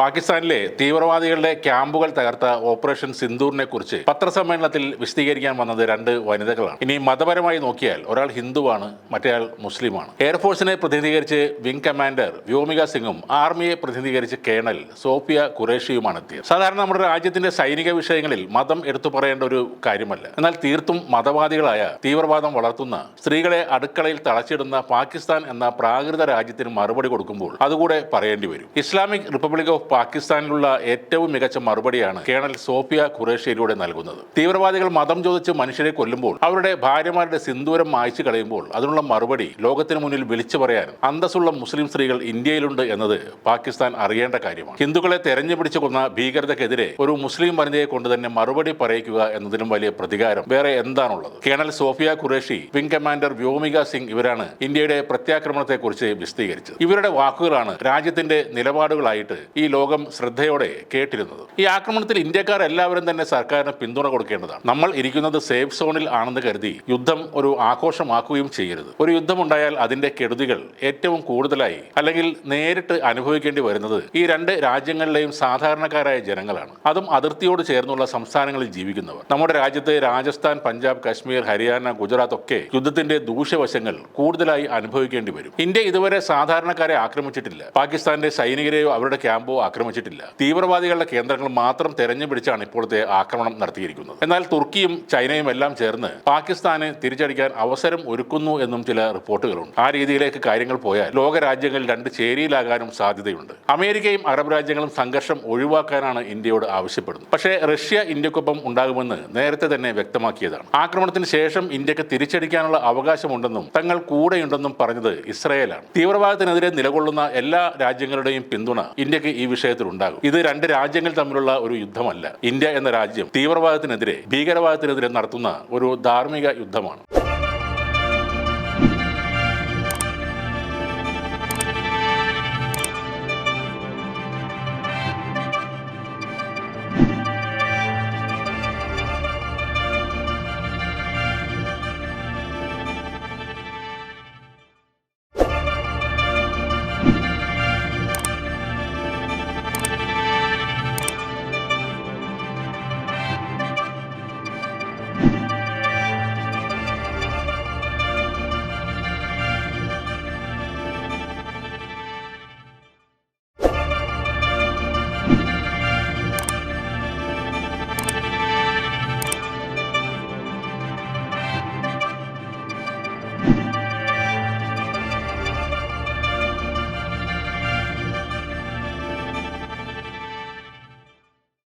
പാകിസ്ഥാനിലെ തീവ്രവാദികളുടെ ക്യാമ്പുകൾ തകർത്ത ഓപ്പറേഷൻ സിന്ദൂറിനെ കുറിച്ച് പത്രസമ്മേളനത്തിൽ വിശദീകരിക്കാൻ വന്നത് രണ്ട് വനിതകളാണ്. ഇനി മതപരമായി നോക്കിയാൽ ഒരാൾ ഹിന്ദുവാണ് മറ്റേയാൾ മുസ്ലിമാണ്. എയർഫോഴ്സിനെ പ്രതിനിധീകരിച്ച് വിംഗ് കമാൻഡർ വ്യോമിക സിംഗും ആർമിയെ പ്രതിനിധീകരിച്ച് കേണൽ സോഫിയ ഖുറേഷിയുമാണ് എത്തിയത്. സാധാരണ നമ്മുടെ രാജ്യത്തിന്റെ സൈനിക വിഷയങ്ങളിൽ മതം എടുത്തു പറയേണ്ട ഒരു കാര്യമല്ല. എന്നാൽ തീർത്തും മതവാദികളായ തീവ്രവാദം വളർത്തുന്ന സ്ത്രീകളെ അടുക്കളയിൽ തളച്ചിടുന്ന പാകിസ്ഥാൻ എന്ന പ്രാകൃത രാജ്യത്തിന് മറുപടി കൊടുക്കുമ്പോൾ അതുകൂടെ പറയേണ്ടി വരും. ഇസ്ലാമിക് റിപ്പബ്ലിക് പാകിസ്ഥാനിലുള്ള ഏറ്റവും മികച്ച മറുപടിയാണ് കേണൽ സോഫിയ ഖുറേഷ്യയിലൂടെ നൽകുന്നത്. തീവ്രവാദികൾ മതം ചോദിച്ച് മനുഷ്യരെ കൊല്ലുമ്പോൾ അവരുടെ ഭാര്യമാരുടെ സിന്ദൂരം മായ്ച്ചു കളയുമ്പോൾ അതിനുള്ള മറുപടി ലോകത്തിന് മുന്നിൽ വിളിച്ചു പറയാൻ അന്തസ്സുള്ള മുസ്ലിം സ്ത്രീകൾ ഇന്ത്യയിലുണ്ട് എന്നത് പാകിസ്ഥാൻ അറിയേണ്ട കാര്യമാണ്. ഹിന്ദുക്കളെ തെരഞ്ഞു പിടിച്ചു കൊന്ന ഭീകരതക്കെതിരെ ഒരു മുസ്ലിം വനിതയെ കൊണ്ട് തന്നെ മറുപടി പറയിക്കുക എന്നതിലും വലിയ പ്രതികാരം. വേറെ എന്താണുള്ളത്? Colonel Sofiya Qureshi wing commander Vyomika Singh ഇവരാണ് ഇന്ത്യയുടെ പ്രത്യാക്രമണത്തെക്കുറിച്ച് വിശദീകരിച്ചത്. ഇവരുടെ വാക്കുകളാണ് രാജ്യത്തിന്റെ നിലപാടുകളായിട്ട് ഈ ലോകം ശ്രദ്ധയോടെ കേട്ടിരുന്നത്. ഈ ആക്രമണത്തിൽ ഇന്ത്യക്കാർ എല്ലാവരും തന്നെ സർക്കാരിന് പിന്തുണ കൊടുക്കേണ്ടതാണ്. നമ്മൾ ഇരിക്കുന്നത് സേഫ് സോണിൽ ആണെന്ന് കരുതി യുദ്ധം ഒരു ആഘോഷമാക്കുകയും ചെയ്യരുത്. ഒരു യുദ്ധം ഉണ്ടായാൽ അതിന്റെ കെടുതികൾ ഏറ്റവും കൂടുതലായി അല്ലെങ്കിൽ നേരിട്ട് അനുഭവിക്കേണ്ടി വരുന്നത് ഈ രണ്ട് രാജ്യങ്ങളിലെയും സാധാരണക്കാരായ ജനങ്ങളാണ്. അതും അതിർത്തിയോട് ചേർന്നുള്ള സംസ്ഥാനങ്ങളിൽ ജീവിക്കുന്നവർ. നമ്മുടെ രാജ്യത്തെ രാജസ്ഥാൻ പഞ്ചാബ് കാശ്മീർ ഹരിയാന ഗുജറാത്ത് ഒക്കെ യുദ്ധത്തിന്റെ ദൂഷ്യവശങ്ങൾ കൂടുതലായി അനുഭവിക്കേണ്ടി വരും. ഇന്ത്യ ഇതുവരെ സാധാരണക്കാരെ ആക്രമിച്ചിട്ടില്ല. പാകിസ്ഥാന്റെ സൈനികരെയോ അവരുടെ ക്യാമ്പോ ആക്രമിച്ചിട്ടില്ല. തീവ്രവാദികളുടെ കേന്ദ്രങ്ങൾ മാത്രം തെരഞ്ഞു പിടിച്ചാണ് ഇപ്പോഴത്തെ ആക്രമണം നടത്തിയിരിക്കുന്നത്. എന്നാൽ തുർക്കിയും ചൈനയും എല്ലാം ചേർന്ന് പാകിസ്ഥാനെ തിരിച്ചടിക്കാൻ അവസരം ഒരുക്കുന്നു എന്നും ചില റിപ്പോർട്ടുകളുണ്ട്. ആ രീതിയിലേക്ക് കാര്യങ്ങൾ പോയാൽ ലോകരാജ്യങ്ങൾ രണ്ട് ചേരിയിലാകാനും സാധ്യതയുണ്ട്. അമേരിക്കയും അറബ് രാജ്യങ്ങളും സംഘർഷം ഒഴിവാക്കാനാണ് ഇന്ത്യയോട് ആവശ്യപ്പെടുന്നത്. പക്ഷേ റഷ്യ ഇന്ത്യക്കൊപ്പം ഉണ്ടാകുമെന്ന് നേരത്തെ തന്നെ വ്യക്തമാക്കിയതാണ്. ആക്രമണത്തിന് ശേഷം ഇന്ത്യയ്ക്ക് തിരിച്ചടിക്കാനുള്ള അവകാശമുണ്ടെന്നും തങ്ങൾ കൂടെയുണ്ടെന്നും പറഞ്ഞത് ഇസ്രയേലാണ്. തീവ്രവാദത്തിനെതിരെ നിലകൊള്ളുന്ന എല്ലാ രാജ്യങ്ങളുടെയും പിന്തുണ ഇന്ത്യയ്ക്ക് ഈ വിഷയത്തിൽ ഉണ്ടാകും ഇത് രണ്ട് രാജ്യങ്ങൾ തമ്മിലുള്ള ഒരു യുദ്ധമല്ല. ഇന്ത്യ എന്ന രാജ്യം തീവ്രവാദത്തിനെതിരെ ഭീകരവാദത്തിനെതിരെ നടത്തുന്ന ഒരു ധാർമ്മിക യുദ്ധമാണ്.